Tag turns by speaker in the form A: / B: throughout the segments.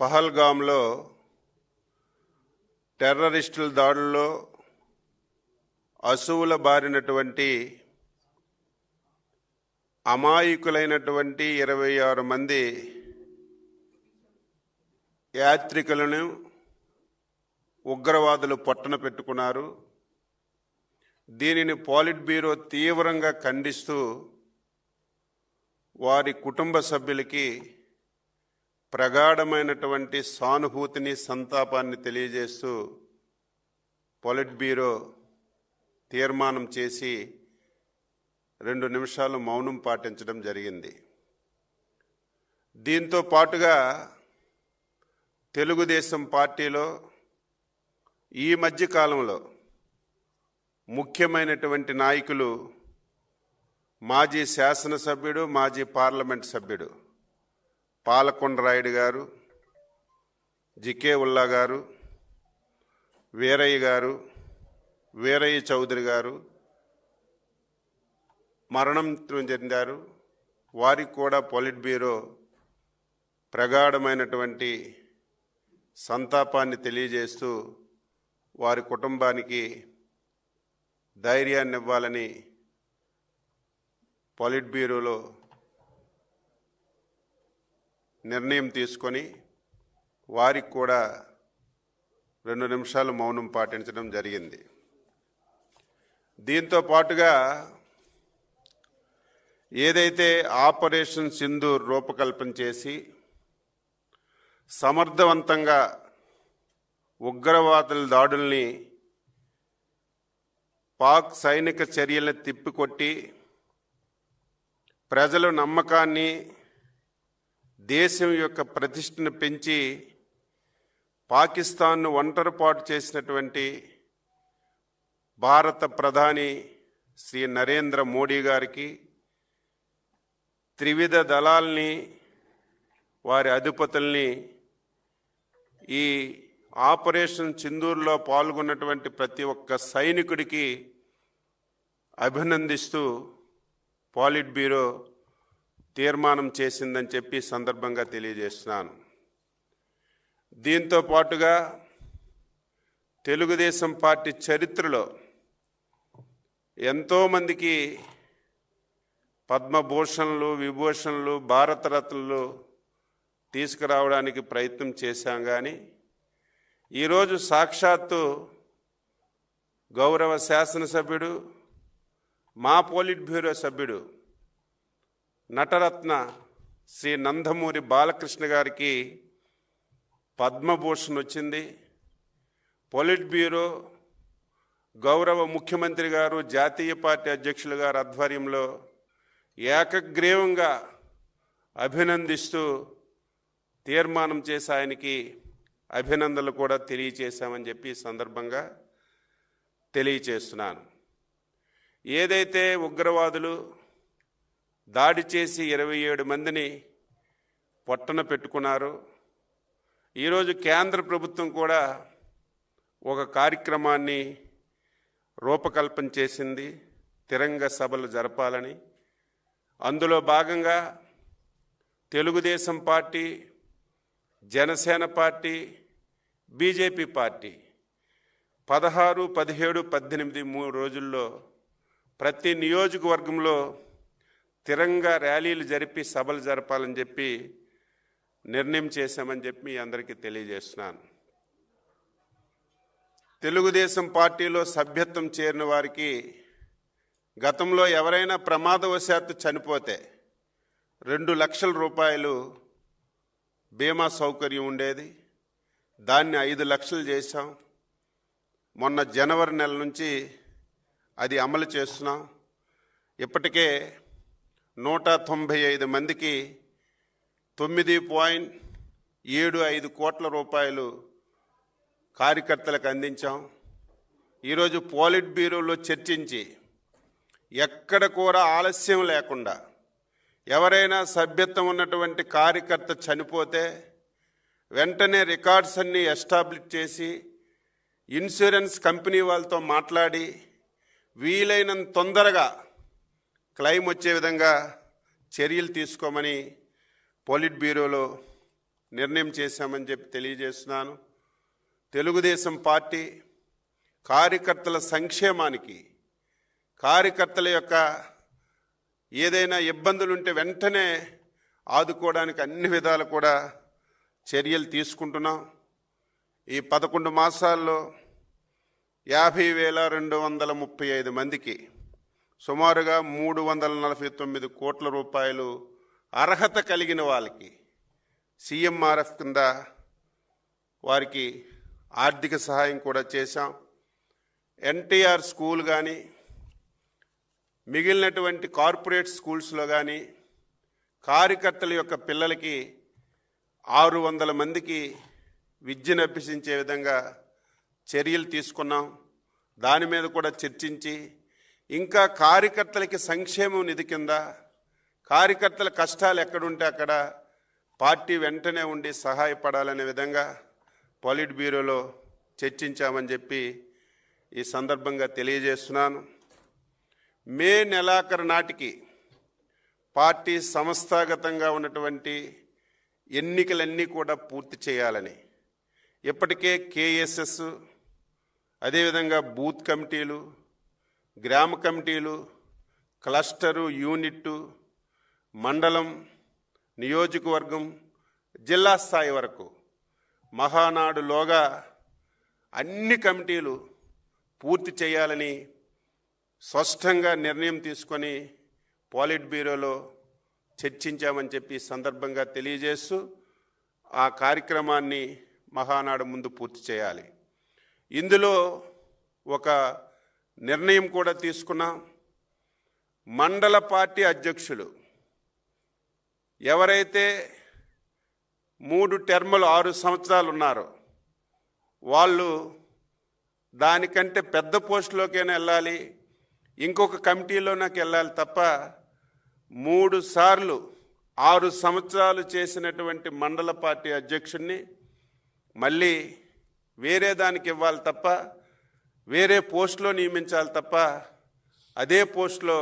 A: పహల్గామ్లో టెర్రరిస్టుల దాడుల్లో అసువుల బారినటువంటి అమాయకులైనటువంటి ఇరవై ఆరు మంది యాత్రికులను ఉగ్రవాదులు పొట్టన పెట్టుకున్నారు. దీనిని పాలిట్ బ్యూరో తీవ్రంగా ఖండిస్తూ వారి కుటుంబ సభ్యులకి ప్రగాఢమైనటువంటి సానుభూతిని సంతాపాన్ని తెలియజేస్తూ పొలిట్ బ్యూరో తీర్మానం చేసి రెండు నిమిషాలు మౌనం పాటించడం జరిగింది. దీంతో పాటుగా తెలుగుదేశం పార్టీలో ఈ మధ్య కాలంలో ముఖ్యమైనటువంటి నాయకులు మాజీ శాసనసభ్యుడు మాజీ పార్లమెంట్ సభ్యుడు పాలకొండరాయుడు గారు జికే ఉల్లా గారు వీరయ్య గారు వీరయ్య చౌదరి గారు మరణం చెందారు. వారికి కూడా పొలిట్ బ్యూరో ప్రగాఢమైనటువంటి సంతాపాన్ని తెలియజేస్తూ వారి కుటుంబానికి ధైర్యాన్ని ఇవ్వాలని పాలిట్ బ్యూరోలో నిర్ణయం తీసుకొని వారికి కూడా రెండు నిమిషాలు మౌనం పాటించడం జరిగింది. దీంతో పాటుగా ఏదైతే ఆపరేషన్ సింధూర్ రూపకల్పన చేసి సమర్థవంతంగా ఉగ్రవాదుల దాడుల్ని పాక్ సైనిక చర్యలను తిప్పికొట్టి ప్రజల నమ్మకాన్ని దేశం యొక్క ప్రతిష్టను పెంచి పాకిస్తాన్ను ఒంటరిపాటు చేసినటువంటి భారత ప్రధాని శ్రీ నరేంద్ర మోడీ గారికి త్రివిధ దళాల్ని వారి అధిపతుల్ని ఈ ఆపరేషన్ చిందూరులో పాల్గొన్నటువంటి ప్రతి ఒక్క సైనికుడికి అభినందిస్తూ పాలిట్ బ్యూరో తీర్మానం చేసిందని చెప్పి సందర్భంగా తెలియజేస్తున్నాను. దీంతో పాటుగా తెలుగుదేశం పార్టీ చరిత్రలో ఎంతోమందికి పద్మభూషణలు విభూషణలు భారతరత్నలు తీసుకురావడానికి ప్రయత్నం చేశాం కానీ ఈరోజు సాక్షాత్తు గౌరవ శాసనసభ్యుడు మా పోలిట్ బ్యూరో సభ్యుడు నటరత్న శ్రీ నందమూరి బాలకృష్ణ గారికి పద్మభూషణ్ వచ్చింది. పొలిట్ బ్యూరో గౌరవ ముఖ్యమంత్రి గారు జాతీయ పార్టీ అధ్యక్షులు గారు ఆధ్వర్యంలో ఏకగ్రీవంగా అభినందిస్తూ తీర్మానం చేసి ఆయనకి అభినందనలు కూడా తెలియచేశామని చెప్పి సందర్భంగా తెలియచేస్తున్నాను. ఏదైతే ఉగ్రవాదులు దాడి చేసి ఇరవై ఏడు మందిని పొట్టన పెట్టుకున్నారో ఈరోజు కేంద్ర ప్రభుత్వం కూడా ఒక కార్యక్రమాన్ని రూపకల్పన చేసింది. తిరంగ సభలు జరపాలని. అందులో భాగంగా Telugu Desam party Jana Sena party BJP party పదహారు పదిహేడు పద్దెనిమిది మూడు రోజుల్లో ప్రతి నియోజకవర్గంలో తిరంగా ర్యాలీలు జరిపి సభలు జరపాలని చెప్పి నిర్ణయం చేశామని చెప్పి మీ అందరికీ తెలియజేస్తున్నాను. తెలుగుదేశం పార్టీలో సభ్యత్వం చేరిన వారికి గతంలో ఎవరైనా ప్రమాదవశాత్తు చనిపోతే రెండు లక్షల రూపాయలు బీమా సౌకర్యం ఉండేది. దాన్ని ఐదు లక్షలు చేశాం. మొన్న జనవరి నెల నుంచి అది అమలు చేస్తున్నాం. ఇప్పటికే నూట తొంభై ఐదు మందికి తొమ్మిది పాయింట్ ఏడు ఐదు కోట్ల రూపాయలు కార్యకర్తలకు అందించాం. ఈరోజు పోలిట్ బ్యూరోలో చర్చించి ఎక్కడ కూడా ఆలస్యం లేకుండా ఎవరైనా సభ్యత్వం ఉన్నటువంటి కార్యకర్త చనిపోతే వెంటనే రికార్డ్స్ అన్నీ ఎస్టాబ్లిష్ చేసి ఇన్సూరెన్స్ కంపెనీ వాళ్ళతో మాట్లాడి వీలైనంత తొందరగా క్లెయిమ్ వచ్చే విధంగా చర్యలు తీసుకోమని పోలిట్ బ్యూరోలో నిర్ణయం చేశామని చెప్పి తెలియజేస్తున్నాను. తెలుగుదేశం పార్టీ కార్యకర్తల సంక్షేమానికి కార్యకర్తల యొక్క ఏదైనా ఇబ్బందులు ఉంటే వెంటనే ఆదుకోవడానికి అన్ని విధాలు కూడా చర్యలు తీసుకుంటున్నాం. ఈ పదకొండు మాసాల్లో యాభై వేల రెండు వందల ముప్పై ఐదు మందికి సుమారుగా మూడు వందల నలభై తొమ్మిది కోట్ల రూపాయలు అర్హత కలిగిన వాళ్ళకి సీఎంఆర్ఎఫ్ కింద వారికి ఆర్థిక సహాయం కూడా చేశాం. ఎన్టీఆర్ స్కూల్ కానీ మిగిలినటువంటి కార్పొరేట్ స్కూల్స్లో కానీ కార్యకర్తల యొక్క పిల్లలకి ఆరు వందల మందికి విద్యను అభ్యసించే విధంగా చర్యలు తీసుకున్నాం. దాని మీద కూడా చర్చించి ఇంకా కార్యకర్తలకి సంక్షేమం నిధి కింద కార్యకర్తల కష్టాలు ఎక్కడుంటే అక్కడ పార్టీ వెంటనే ఉండి సహాయపడాలనే విధంగా పాలిట్ బ్యూరోలో చర్చించామని చెప్పి ఈ సందర్భంగా తెలియజేస్తున్నాను. మే నెలాఖరు నాటికి పార్టీ సంస్థాగతంగా ఉన్నటువంటి ఎన్నికలన్నీ కూడా పూర్తి చేయాలని. ఇప్పటికే కేఎస్ఎస్ అదేవిధంగా బూత్ కమిటీలు గ్రామ కమిటీలు క్లస్టరు యూనిట్టు మండలం నియోజకవర్గం జిల్లా స్థాయి వరకు మహానాడులోగా అన్ని కమిటీలు పూర్తి చేయాలని స్పష్టంగా నిర్ణయం తీసుకొని పాలిట్ బ్యూరోలో చర్చించామని చెప్పి సందర్భంగా తెలియజేస్తూ ఆ కార్యక్రమాన్ని మహానాడు ముందు పూర్తి చేయాలి. ఇందులో ఒక నిర్ణయం కూడా తీసుకున్నాం. మండల పార్టీ అధ్యక్షులు ఎవరైతే మూడు టెర్ములు ఆరు సంవత్సరాలు ఉన్నారో వాళ్ళు దానికంటే పెద్ద పోస్టులోకైనా వెళ్ళాలి ఇంకొక కమిటీలో నాకు వెళ్ళాలి తప్ప మూడు సార్లు ఆరు సంవత్సరాలు చేసినటువంటి మండల పార్టీ అధ్యక్షుడిని మళ్ళీ వేరే దానికి ఇవ్వాలి తప్ప వేరే పోస్టులో నియమించాలి తప్ప అదే పోస్టులో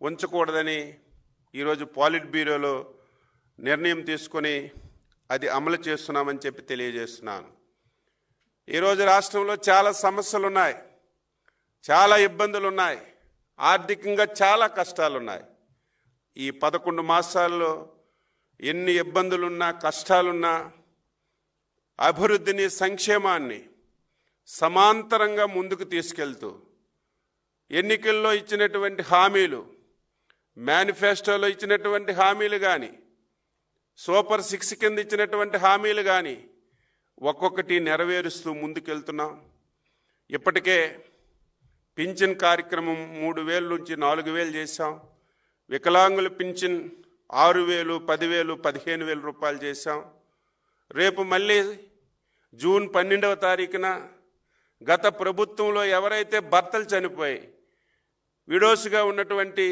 A: ఉంచకూడదని ఈరోజు పాలిట్ బ్యూరోలో నిర్ణయం తీసుకొని అది అమలు చేస్తున్నామని చెప్పి తెలియజేస్తున్నాను. ఈరోజు రాష్ట్రంలో చాలా సమస్యలు ఉన్నాయి చాలా ఇబ్బందులు ఉన్నాయి ఆర్థికంగా చాలా కష్టాలు ఉన్నాయి ఈ పదకొండు మాసాల్లో ఎన్ని ఇబ్బందులున్నా కష్టాలున్నా అభివృద్ధిని సంక్షేమాన్ని సమాంతరంగా ముందుకు తీసుకెళ్తూ ఎన్నికల్లో ఇచ్చినటువంటి హామీలు మేనిఫెస్టోలో ఇచ్చినటువంటి హామీలు కానీ సూపర్ సిక్స్ కింద ఇచ్చినటువంటి హామీలు కానీ ఒక్కొక్కటి నెరవేరుస్తూ ముందుకెళ్తున్నాం. ఇప్పటికే పింఛన్ కార్యక్రమం మూడు వేల నుంచి నాలుగు వేలు చేశాం. వికలాంగుల పింఛన్ ఆరు వేలు పదివేలు పదిహేను వేల రూపాయలు చేశాం. రేపు మళ్ళీ జూన్ పన్నెండవ తారీఖున గత ప్రభుత్వంలో ఎవరైతే భర్తలు చనిపోయి విడోస్గా ఉన్నటువంటి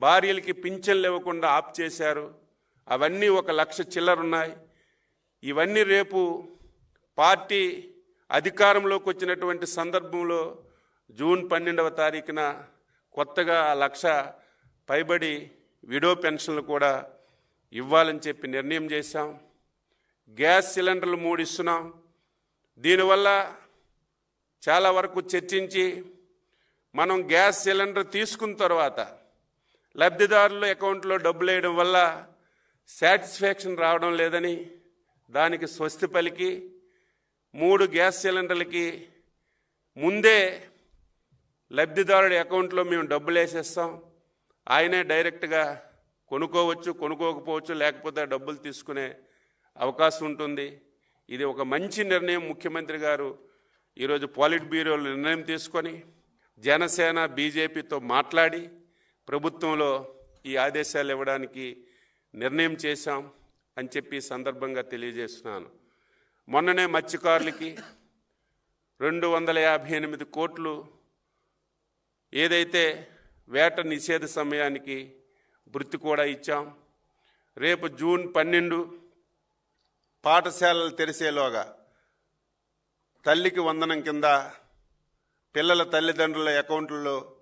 A: భార్యలకి పింఛన్లు ఇవ్వకుండా ఆప్ చేశారు అవన్నీ ఒక లక్ష చిల్లరున్నాయి ఇవన్నీ రేపు పార్టీ అధికారంలోకి వచ్చినటువంటి సందర్భంలో జూన్ పన్నెండవ తారీఖున కొత్తగా ఆ లక్ష పైబడి విడో పెన్షన్లు కూడా ఇవ్వాలని చెప్పి నిర్ణయం చేశాం. గ్యాస్ సిలిండర్లు మూడు ఇస్తున్నాం దీనివల్ల చాలా వరకు చర్చించి మనం గ్యాస్ సిలిండర్ తీసుకున్న తర్వాత లబ్ధిదారుల అకౌంట్లో డబ్బులు వేయడం వల్ల సాటిస్ఫాక్షన్ రావడం లేదని దానికి స్వస్తి పలికి మూడు గ్యాస్ సిలిండర్లకి ముందే లబ్ధిదారుడి అకౌంట్లో మేము డబ్బులు వేసేస్తాం. ఆయనే డైరెక్ట్గా కొనుక్కోవచ్చు కొనుక్కోకపోవచ్చు లేకపోతే డబ్బులు తీసుకునే అవకాశం ఉంటుంది. ఇది ఒక మంచి నిర్ణయం. ముఖ్యమంత్రి గారు ఈరోజు పాలిట్ బ్యూరోలో నిర్ణయం తీసుకొని జనసేన బీజేపీతో మాట్లాడి ప్రభుత్వంలో ఈ ఆదేశాలు ఇవ్వడానికి నిర్ణయం చేశాం అని చెప్పి సందర్భంగా తెలియజేస్తున్నాను. మొన్ననే మత్స్యకారులకి రెండు వందల యాభై ఎనిమిది కోట్లు ఏదైతే వేట నిషేధ సమయానికి వృత్తి కూడా ఇచ్చాం. రేపు జూన్ పన్నెండు పాఠశాలలు తెరిసేలోగా తల్లికి వందనం కింద పిల్లల తల్లిదండ్రుల అకౌంట్లలో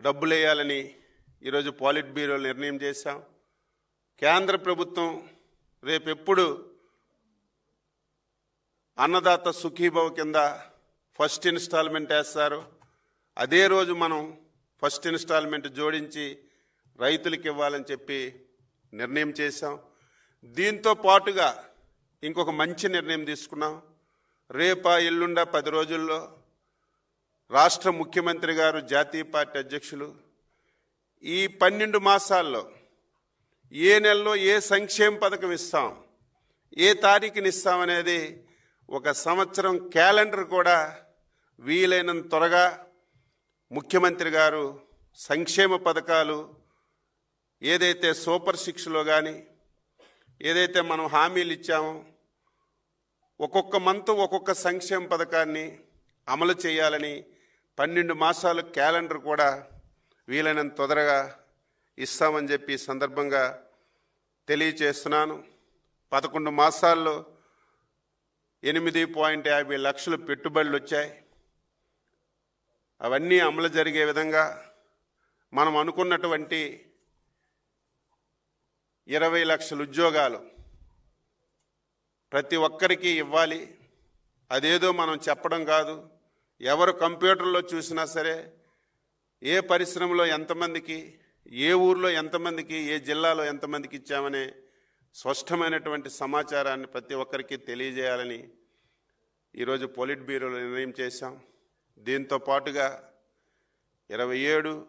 A: డబ్బులు వేయాలని ఈరోజు పాలిట్ బ్యూరో నిర్ణయం చేశాం. కేంద్ర ప్రభుత్వం రేపెప్పుడు అన్నదాత సుఖీభవ కింద ఫస్ట్ ఇన్స్టాల్మెంట్ వేస్తారు. అదే రోజు మనం ఫస్ట్ ఇన్స్టాల్మెంట్ జోడించి రైతులకు ఇవ్వాలని చెప్పి నిర్ణయం చేశాం. దీంతో పాటుగా ఇంకొక మంచి నిర్ణయం తీసుకున్నాం. రేపా ఎల్లుండ పది రోజుల్లో రాష్ట్ర ముఖ్యమంత్రి గారు జాతీయ పార్టీ అధ్యక్షులు ఈ పన్నెండు మాసాల్లో ఏ నెలలో ఏ సంక్షేమ పథకం ఇస్తాం ఏ తారీఖుని ఇస్తామనేది ఒక సంవత్సరం క్యాలెండర్ కూడా వీలైనంత త్వరగా ముఖ్యమంత్రి గారు సంక్షేమ పథకాలు ఏదైతే సూపర్ సిక్స్లో కానీ ఏదైతే మనం హామీలు ఇచ్చామో ఒక్కొక్క మంత్ ఒక్కొక్క సంక్షేమ పథకాన్ని అమలు చేయాలని పన్నెండు మాసాలు క్యాలెండర్ కూడా వీలైనంత తొందరగా ఇస్తామని చెప్పి సందర్భంగా తెలియచేస్తున్నాను. పదకొండు మాసాల్లో ఎనిమిది పాయింట్ యాభై లక్షలు పెట్టుబడులు వచ్చాయి. అవన్నీ అమలు జరిగే విధంగా మనం అనుకున్నటువంటి ఇరవై లక్షల ఉద్యోగాలు ప్రతి ఒక్కరికి ఇవ్వాలి. అదేదో మనం చెప్పడం కాదు. ఎవరు కంప్యూటర్లో చూసినా సరే ఏ పరిశ్రమలో ఎంతమందికి ఏ ఊర్లో ఎంతమందికి ఏ జిల్లాలో ఎంతమందికి ఇచ్చామనే స్పష్టమైనటువంటి సమాచారాన్ని ప్రతి ఒక్కరికి తెలియజేయాలని ఈరోజు పోలిట్ బ్యూరోలో నిర్ణయం చేశాం. దీంతో పాటుగా ఇరవై ఏడు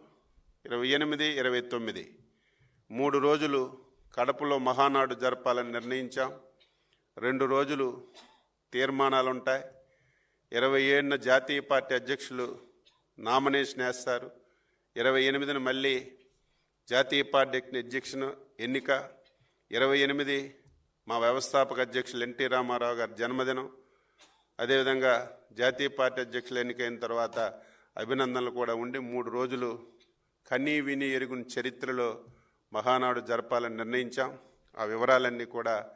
A: ఇరవై ఎనిమిది ఇరవై తొమ్మిది మూడు రోజులు కడపలో మహానాడు జరపాలని నిర్ణయించాం. రెండు రోజులు తీర్మానాలు ఉంటాయి ఇరవై ఏడున జాతీయ పార్టీ అధ్యక్షులు నామినేషన్ వేస్తారు. ఇరవై ఎనిమిదిన మళ్ళీ జాతీయ పార్టీ అధ్యక్షుని ఎన్నిక. ఇరవై ఎనిమిది మా వ్యవస్థాపక అధ్యక్షులు ఎన్టీ రామారావు గారి జన్మదినం. అదేవిధంగా జాతీయ పార్టీ అధ్యక్షులు ఎన్నికైన తర్వాత అభినందనలు కూడా ఉండి మూడు రోజులు కనీ విని ఎరుగుని చరిత్రలో మహానాడు జరపాలని నిర్ణయించాం. ఆ వివరాలన్నీ కూడా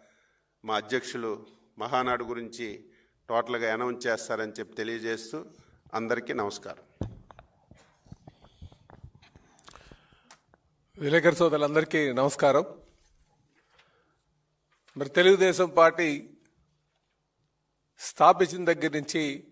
A: మా అధ్యక్షులు మహానాడు గురించి టోటల్గా అనౌన్స్ చేస్తారని చెప్పి తెలియజేస్తూ అందరికీ నమస్కారం.
B: విలేకరు సోదరులందరికీ నమస్కారం. మరి తెలుగుదేశం పార్టీ స్థాపించిన దగ్గర నుంచి